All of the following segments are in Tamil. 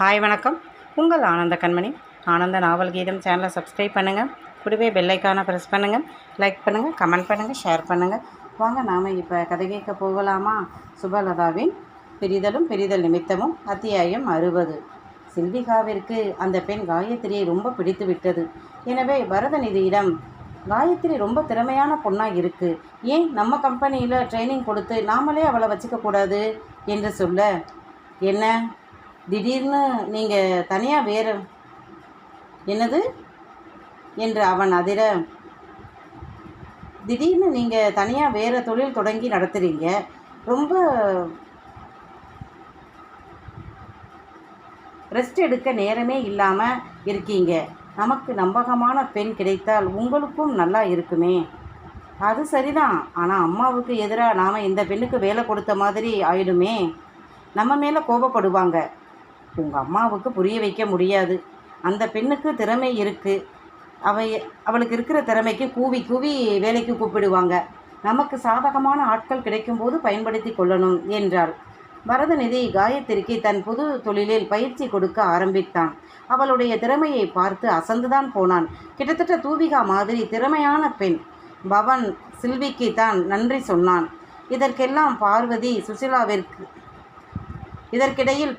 ஹாய் வணக்கம். உங்கள் ஆனந்த கண்மணி. ஆனந்த நாவல் கீதம் சேனலை சப்ஸ்கிரைப் பண்ணுங்கள் கூடவே பெல்லைக்கான ப்ரெஸ் பண்ணுங்கள் லைக் பண்ணுங்கள் கமெண்ட் பண்ணுங்கள் ஷேர் பண்ணுங்கள் வாங்க நாம் இப்போ கதை கேட்க போகலாமா? சுபலதாவின் பிரிதலும் பிரிதல் நிமித்தமும் அத்தியாயம் அறுபது. சில்விகாவிற்கு அந்த பெண் காயத்ரியை ரொம்ப பிடித்து விட்டது. எனவே பரதநிதியிடம் காயத்ரி ரொம்ப திறமையான பொண்ணாக இருக்குது ஏன் நம்ம கம்பெனியில் ட்ரைனிங் கொடுத்து நாமளே அவளை வச்சுக்கக்கூடாது என்று சொல்ல என்ன? திடீர்னு நீங்கள் தனியாக வேறு என்னது? என்று அவன் அதிர. திடீர்னு நீங்கள் தனியாக வேறு தொழில் தொடங்கி நடத்துகிறீங்க ரொம்ப ரெஸ்ட் எடுக்க நேரமே இல்லாமல் இருக்கீங்க. நமக்கு நம்பகமான பெண் கிடைத்தால் உங்களுக்கும் நல்லா இருக்குமே. அது சரிதான். ஆனால் அம்மாவுக்கு எதிராக நாம் இந்த பெண்ணுக்கு வேலை கொடுத்த மாதிரி ஆயிடுமே. நம்ம மேலே கோபப்படுவாங்க. உங்கள் அம்மாவுக்கு புரிய வைக்க முடியாது. அந்த பெண்ணுக்கு திறமை இருக்குது அவை அவளுக்கு இருக்கிற திறமைக்கு கூவி கூவி வேலைக்கு கூப்பிடுவாங்க. நமக்கு சாதகமான ஆட்கள் கிடைக்கும்போது பயன்படுத்தி கொள்ளணும் என்றாள். பரதநிதி காயத்திற்கு தன் புது தொழிலில் பயிற்சி கொடுக்க ஆரம்பித்தான். அவளுடைய திறமையை பார்த்து அசந்துதான் போனான். கிட்டத்தட்ட தூவிகா மாதிரி திறமையான பெண். பவன் சில்விக்கு தான் நன்றி சொன்னான். இதற்கெல்லாம் பார்வதி சுசிலாவிற்கு இதற்கிடையில்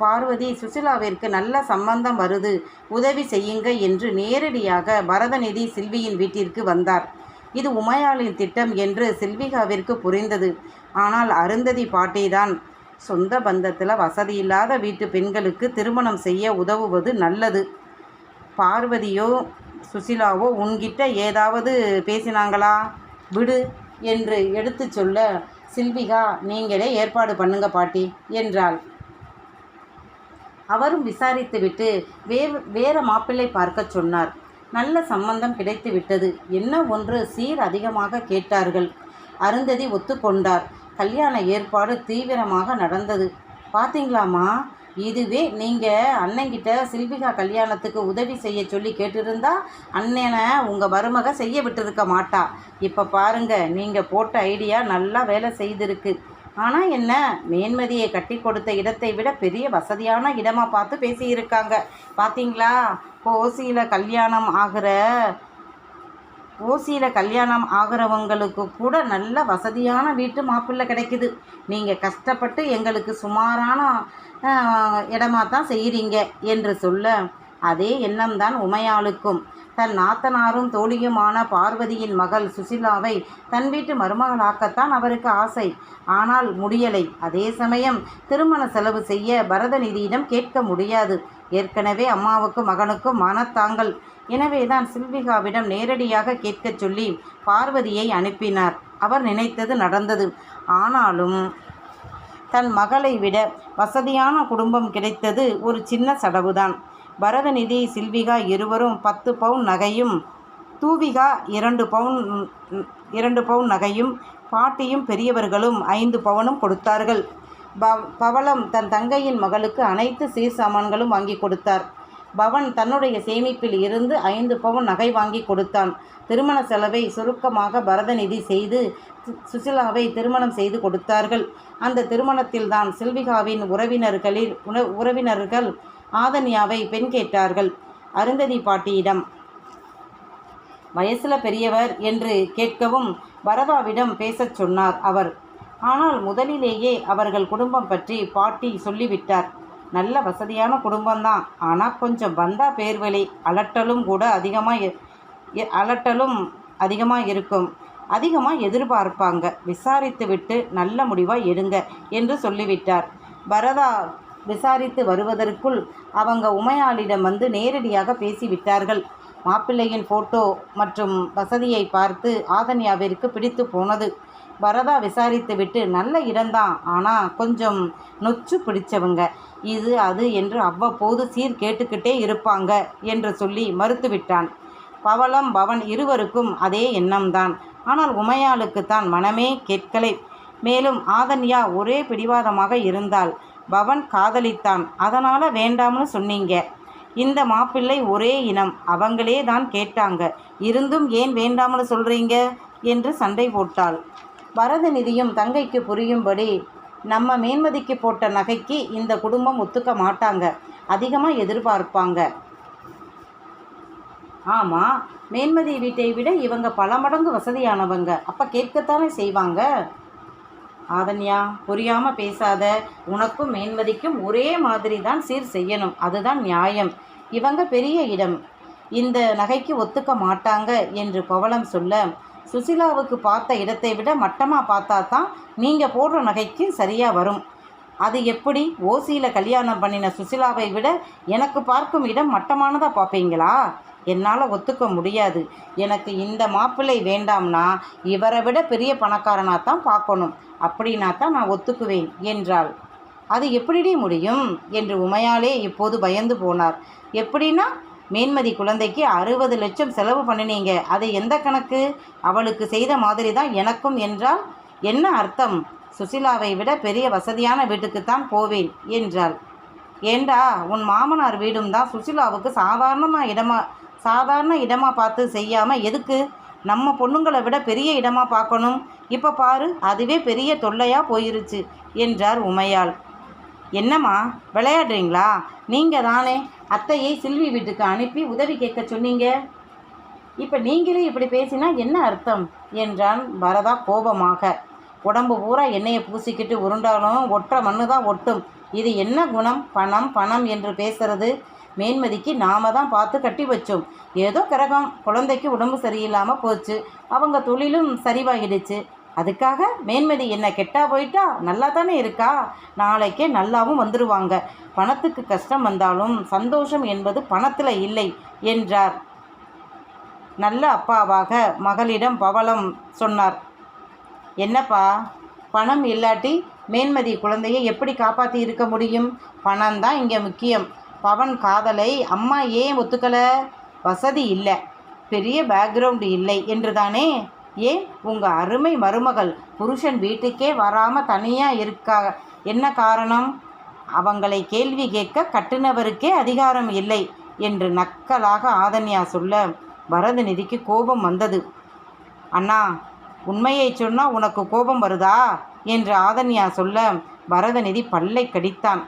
பார்வதி சுசிலாவிற்கு நல்ல சம்பந்தம் வருது. உதவி செய்யுங்க என்று நேரடியாக பரதநிதி சில்வியின் வீட்டிற்கு வந்தார். இது உமையாளின் திட்டம் என்று சில்விகாவிற்கு புரிந்தது. ஆனால் அருந்ததி பாட்டிதான். சொந்த பந்தத்தில் வசதியில்லாத வீட்டு பெண்களுக்கு திருமணம் செய்ய உதவுவது நல்லது. பார்வதியோ சுசிலாவோ உன்கிட்ட ஏதாவது பேசினாங்களா? விடு என்று எடுத்துச் சொல்ல சில்விகா நீங்களே ஏற்பாடு பண்ணுங்க பாட்டி என்றாள். அவரும் விசாரித்துவிட்டு வேறு வேற மாப்பிள்ளை பார்க்க சொன்னார். நல்ல சம்பந்தம் கிடைத்து விட்டது என்ன ஒன்று சீர் அதிகமாக கேட்டார்கள். அருந்ததி ஒத்துக்கொண்டார். கல்யாண ஏற்பாடு தீவிரமாக நடந்தது. பாத்தீங்களாம்மா இதுவே நீங்கள் அண்ணங்கிட்ட சில்விகா கல்யாணத்துக்கு உதவி செய்ய சொல்லி கேட்டிருந்தா அண்ணனை உங்கள் மருமக செய்ய விட்டுருக்க மாட்டா. இப்போ பாருங்க நீங்கள் போட்ட ஐடியா நல்லா வேலை செய்திருக்கு. ஆனால் என்ன? மேன்மதியை கட்டி கொடுத்த இடத்தை விட பெரிய வசதியான இடமா பார்த்து பேசியிருக்காங்க. பார்த்தீங்களா ஓசியில் கல்யாணம் ஆகிற ஓசியில் கல்யாணம் ஆகிறவங்களுக்கு கூட நல்ல வசதியான வீட்டு மாப்பிள்ளை கிடைக்குது. நீங்கள் கஷ்டப்பட்டு எங்களுக்கு சுமாரான இடமா தான் செய்கிறீங்க என்று சொல்ல அதே எண்ணம்தான் உமையாளுக்கும். தன் நாத்தனாரும் தோழியுமான பார்வதியின் மகள் சுசிலாவை தன் வீட்டு மருமகளாக்கத்தான் அவருக்கு ஆசை. ஆனால் முடியலை. அதே சமயம் திருமண செலவு செய்ய பரதநிதியிடம் கேட்க முடியாது. ஏற்கனவே அம்மாவுக்கும் மகனுக்கும் மனத்தாங்கள் எனவேதான் சில்விகாவிடம் நேரடியாக கேட்கச் சொல்லி பார்வதியை அனுப்பினார். அவர் நினைத்தது நடந்தது. ஆனாலும் தன் மகளை விட வசதியான குடும்பம் கிடைத்தது ஒரு சின்ன சடவுதான். பரதநிதி சில்விகா இருவரும் பத்து பவுன் நகையும் தூவிகா இரண்டு பவுன் இரண்டு பவுன் நகையும் பாட்டியும் பெரியவர்களும் ஐந்து பவுனும் கொடுத்தார்கள். ப பவளம் தன் தங்கையின் மகளுக்கு அனைத்து சீர் சாமான்களும் வாங்கி கொடுத்தார். பவன் தன்னுடைய சேமிப்பில் இருந்து ஐந்து பவுன் நகை வாங்கி கொடுத்தான். திருமண செலவை சுருக்கமாக பரதநிதி செய்து சுசிலாவை திருமணம் செய்து கொடுத்தார்கள். அந்த திருமணத்தில்தான் சில்விகாவின் உறவினர்களில் உறவினர்கள் ஆதன்யாவை பெண் கேட்டார்கள். அருந்ததி பாட்டியிடம் வயசில் பெரியவர் என்று கேட்கவும் பரதாவிடம் பேசச் சொன்னார் அவர். ஆனால் முதலிலேயே அவர்கள் குடும்பம் பற்றி பாட்டி சொல்லிவிட்டார். நல்ல வசதியான குடும்பம்தான். ஆனால் கொஞ்சம் வந்தா பேர்வழி அலட்டலும் கூட அதிகமாக அலட்டலும் அதிகமாக இருக்கும் அதிகமாக எதிர்பார்ப்பாங்க. விசாரித்து விட்டு நல்ல முடிவாக எடுங்க என்று சொல்லிவிட்டார். பரதா விசாரித்து வருவதற்குள் அவங்க உமையாளிடம் வந்து நேரடியாக பேசிவிட்டார்கள். மாப்பிள்ளையின் ஃபோட்டோ மற்றும் வசதியை பார்த்து ஆதன்யாவிற்கு பிடித்து போனது. பரதா விசாரித்துவிட்டு நல்ல இடம்தான் ஆனால் கொஞ்சம் நொச்சு பிடிச்சவங்க. இது அது என்று அவ்வப்போது சீர் கேட்டுக்கிட்டே இருப்பாங்க என்று சொல்லி மறுத்துவிட்டான் பவளம் பவன் இருவருக்கும் அதே எண்ணம்தான் ஆனால் உமையாளுக்கு தான் மனமே கேட்கலை. மேலும் ஆதன்யா ஒரே பிடிவாதமாக இருந்தால் பவன் காதலித்தான். அதனால் வேண்டாம்னு சொன்னீங்க. இந்த மாப்பிள்ளை ஒரே இனம். அவங்களே தான் கேட்டாங்க. இருந்தும் ஏன் வேண்டாம்னு சொல்கிறீங்க என்று சண்டை போட்டாள். பரதநிதியும் தங்கைக்கு புரியும்படி நம்ம மேன்மதிக்கு போட்ட நகைக்கு இந்த குடும்பம் ஒத்துக்க மாட்டாங்க. அதிகமாக எதிர்பார்ப்பாங்க. ஆமாம் மேன்மதி வீட்டை விட இவங்க பல மடங்கு வசதியானவங்க. அப்போ கேட்கத்தானே செய்வாங்க? ஆதன்யா புரியாமல் பேசாத. உனக்கும் மேன்மதிக்கும் ஒரே மாதிரி தான் சீர் செய்யணும். அதுதான் நியாயம். இவங்க பெரிய இடம். இந்த நகைக்கு ஒத்துக்க மாட்டாங்க என்று பவளம் சொல்ல சுசிலாவுக்கு பார்த்த இடத்தை விட மட்டமாக பார்த்தா தான் நீங்கள் போடுற நகைக்கு சரியாக வரும். அது எப்படி? ஓசியில் கல்யாணம் பண்ணின சுசிலாவை விட எனக்கு பார்க்கும் இடம் மட்டமானதாக பார்ப்பீங்களா? என்னால் ஒத்துக்க முடியாது. எனக்கு இந்த மாப்பிள்ளை வேண்டாம்னா இவரை விட பெரிய பணக்காரனாக தான் பார்க்கணும். அப்படின்னா தான் நான் ஒத்துக்குவேன் என்றாள். அது எப்படிடி முடியும்? என்று உமையாலே இப்போது பயந்து போனார். எப்படின்னா மேன்மதி குழந்தைக்கு அறுபது லட்சம் செலவு பண்ணினீங்க அது எந்த கணக்கு? அவளுக்கு செய்த மாதிரி தான் எனக்கும் என்றால் என்ன அர்த்தம்? சுசிலாவை விட பெரிய வசதியான வீட்டுக்குத்தான் போவேன் என்றாள். ஏண்டா உன் மாமனார் வீடும் தான் சுசிலாவுக்கு சாதாரணமாக இடமா சாதாரண இடமா பார்த்து செய்யாமல் எதுக்கு? நம்ம பொண்ணுங்களை விட பெரிய இடமா பார்க்கணும். இப்போ பாரு அதுவே பெரிய தொல்லையாக போயிருச்சு என்றார் உமையாள். என்னம்மா விளையாடுறீங்களா? நீங்கள் தானே அத்தையை சில்வி வீட்டுக்கு அனுப்பி உதவி கேட்க சொன்னீங்க? இப்போ நீங்களே இப்படி பேசினா என்ன அர்த்தம்? என்றான் வரதா கோபமாக. உடம்பு பூரா எண்ணெயை பூசிக்கிட்டு உருண்டாலும் ஒற்ற மண்ணு தான் ஒட்டும். இது என்ன குணம்? பணம் பணம் என்று பேசுறது. மேன்மதிக்கு நாம தான் பார்த்து கட்டி வச்சோம். ஏதோ கிரகம் குழந்தைக்கு உடம்பு சரியில்லாமல் போச்சு. அவங்க தொழிலும் சரிவாகிடுச்சு அதுக்காக மேன்மதி என்ன கெட்டா போயிட்டா நல்லா தானே இருக்கா? நாளைக்கே நல்லாவும் வந்துடுவாங்க பணத்துக்கு கஷ்டம் வந்தாலும் சந்தோஷம் என்பது பணத்தில் இல்லை என்றார். நல்ல அப்பாவாக மகளிடம் பவளம் சொன்னார். என்னப்பா? பணம் இல்லாட்டி மேன்மதி குழந்தையை எப்படி காப்பாற்றி இருக்க முடியும்? பணம் தான் இங்கே முக்கியம். பவன் காதலை அம்மா ஏன் ஒத்துக்கலை? வசதி இல்லை. பெரிய பேக்ரவுண்டு இல்லை என்று தானே ஏன்? உங்கள் அருமை மருமகள் புருஷன் வீட்டுக்கே வராமல் தனியாக இருக்கா? என்ன காரணம்? அவங்களை கேள்வி கேட்க கட்டுனவருக்கே அதிகாரம் இல்லை என்று நக்கலாக ஆதன்யா சொல்ல பரதநிதிக்கு கோபம் வந்தது. அண்ணா உண்மையை சொன்னால் உனக்கு கோபம் வருதா? என்று ஆதன்யா சொல்ல பரதநிதி பல்லை கடித்தான்.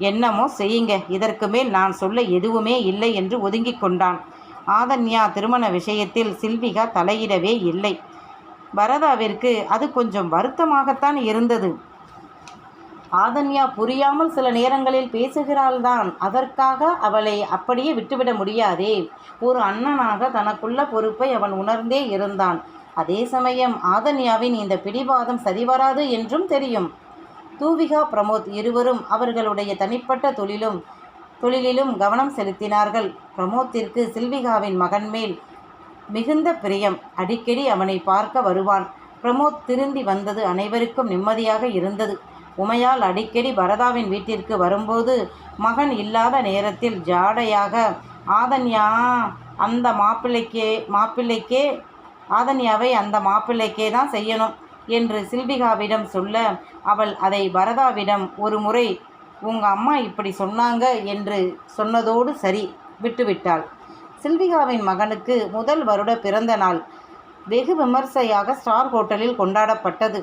என்னமோ செய்யுங்க. இதற்கு மேல் நான் சொல்ல எதுவுமே இல்லை என்று ஒதுங்கிக் கொண்டான். ஆதன்யா திருமண விஷயத்தில் சில்விகா தலையிடவே இல்லை. பரதாவிற்கு அது கொஞ்சம் வருத்தமாகத்தான் இருந்தது. ஆதன்யா புரியாமல் சில நேரங்களில் பேசுகிறாள்தான். அதற்காக அவளை அப்படியே விட்டுவிட முடியாதே. ஒரு அண்ணனாக தனக்குள்ள பொறுப்பை அவன் உணர்ந்தே இருந்தான். அதே சமயம் ஆதன்யாவின் இந்த பிடிவாதம் சரிவராது என்றும் தெரியும். தூவிகா பிரமோத் இருவரும் அவர்களுடைய தனிப்பட்ட தொழிலும் தொழிலிலும் கவனம் செலுத்தினார்கள். பிரமோத்திற்கு சில்விகாவின் மகன் மேல் மிகுந்த பிரியம். அடிக்கடி அவனை பார்க்க வருவான். பிரமோத் திருந்தி வந்தது அனைவருக்கும் நிம்மதியாக இருந்தது. உமையால் அடிக்கடி பரதாவின் வீட்டிற்கு வரும்போது மகன் இல்லாத நேரத்தில் ஜாடையாக ஆதன்யா அந்த மாப்பிள்ளைக்கே மாப்பிள்ளைக்கே ஆதன்யாவை அந்த மாப்பிள்ளைக்கே தான் செய்யணும். என்று சில்விகாவிடம் சொல்ல அவள் அதை பரதாவிடம் ஒரு முறை உங்கள் அம்மா இப்படி சொன்னாங்க என்று சொன்னதோடு சரி விட்டுவிட்டாள். சில்விகாவின் மகனுக்கு முதல் வருட பிறந்த நாள். வெகு விமர்சையாக ஸ்டார் ஹோட்டலில் கொண்டாடப்பட்டது.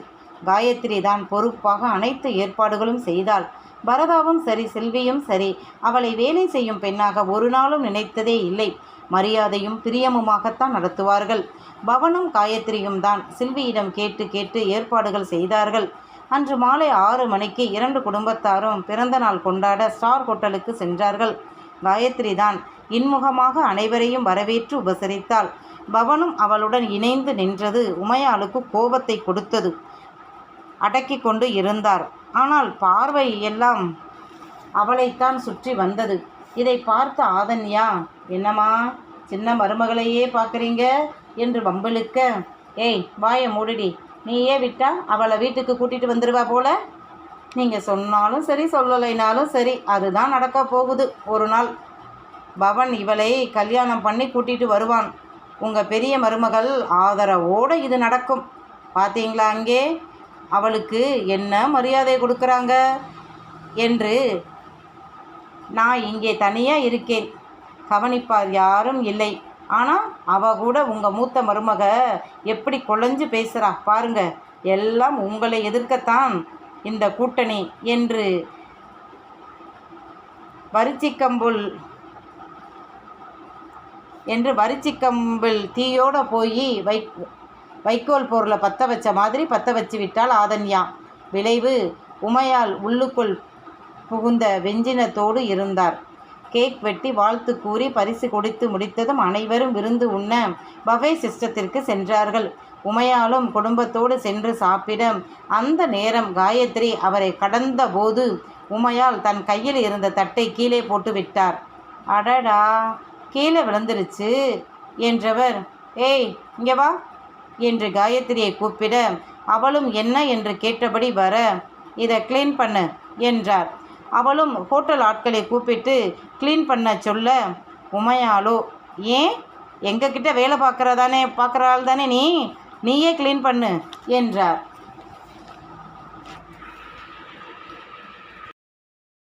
காயத்ரி தான் பொறுப்பாக அனைத்து ஏற்பாடுகளும் செய்தாள். பரதாவும் சரி செல்வியும் சரி. அவளை வேலை செய்யும் பெண்ணாக ஒரு நாளும் நினைத்ததே இல்லை. மரியாதையும் பிரியமுமாகத்தான் நடத்துவார்கள். பவனும் காயத்ரியும் தான் சில்வியிடம் கேட்டு கேட்டு ஏற்பாடுகள் செய்தார்கள். அன்று மாலை ஆறு மணிக்கு இரண்டு குடும்பத்தாரும் பிறந்த நாள் கொண்டாட ஸ்டார் ஹோட்டலுக்கு சென்றார்கள். காயத்ரி தான் இன்முகமாக அனைவரையும் வரவேற்று உபசரித்தாள். பவனும் அவளுடன் இணைந்து நின்றது உமையாளுக்கு கோபத்தை கொடுத்தது. அடக்கி கொண்டு இருந்தார். ஆனால் பார்வை எல்லாம் அவளைத்தான் சுற்றி வந்தது. இதை பார்த்த ஆதன்யா என்னம்மா சின்ன மருமகளையே பார்க்குறீங்க? என்று வம்பிழுக்க ஏய் வாயை மூடிடி. நீயே விட்டா அவளை வீட்டுக்கு கூட்டிகிட்டு வந்துடுவா போல? நீங்கள் சொன்னாலும் சரி சொல்லலைனாலும் சரி அதுதான் நடக்க போகுது. ஒரு நாள் பவன் இவளை கல்யாணம் பண்ணி கூட்டிகிட்டு வருவான். உங்கள் பெரிய மருமகள் ஆதரவோடு இது நடக்கும். பார்த்தீங்களா அங்கே? அவளுக்கு என்ன மரியாதை கொடுக்குறாங்க? என்று நான் இங்கே தனியாக இருக்கேன். கவனிப்பார் யாரும் இல்லை. ஆனால் அவ கூட உங்கள் மூத்த மருமக எப்படி குழஞ்சு பேசுகிறா பாருங்க. எல்லாம் உங்களை எதிர்க்கத்தான் இந்த கூட்டணி என்று வரிச்சிக்கம்புல் என்று வரிச்சிக்கம்பில் தீயோட போய் வை வைக்கோல் பொருளை பற்ற வச்ச மாதிரி பற்ற வச்சு விட்டாள் ஆதன்யா. விளைவு. உமையால் உள்ளுக்குள் புகுந்த வெஞ்சினத்தோடு இருந்தார். கேக் வெட்டி வாழ்த்து கூறி பரிசு கொடுத்து முடித்ததும் அனைவரும் விருந்து உண்ண பஃபே சிஸ்டத்திற்கு சென்றார்கள். உமையாலும் குடும்பத்தோடு சென்று சாப்பிட அந்த நேரம் காயத்ரி அவரை கடந்த போது உமையால் தன் கையில் இருந்த தட்டை கீழே போட்டு விட்டார். அடடா கீழே விழுந்துருச்சு என்றவர் ஏய் இங்கே வா. என்று காயத்ரியை கூப்பிட அவளும் என்ன என்று கேட்டபடி வர இதை க்ளீன் பண்ணு என்றார். அவளும் ஹோட்டல் ஆட்களை கூப்பிட்டு க்ளீன் பண்ண சொல்ல உமையாலோ ஏன்? எங்ககிட்ட வேலை பார்க்குறதானே பார்க்குற ஆள் தானே நீ? நீயே க்ளீன் பண்ணு என்றார்.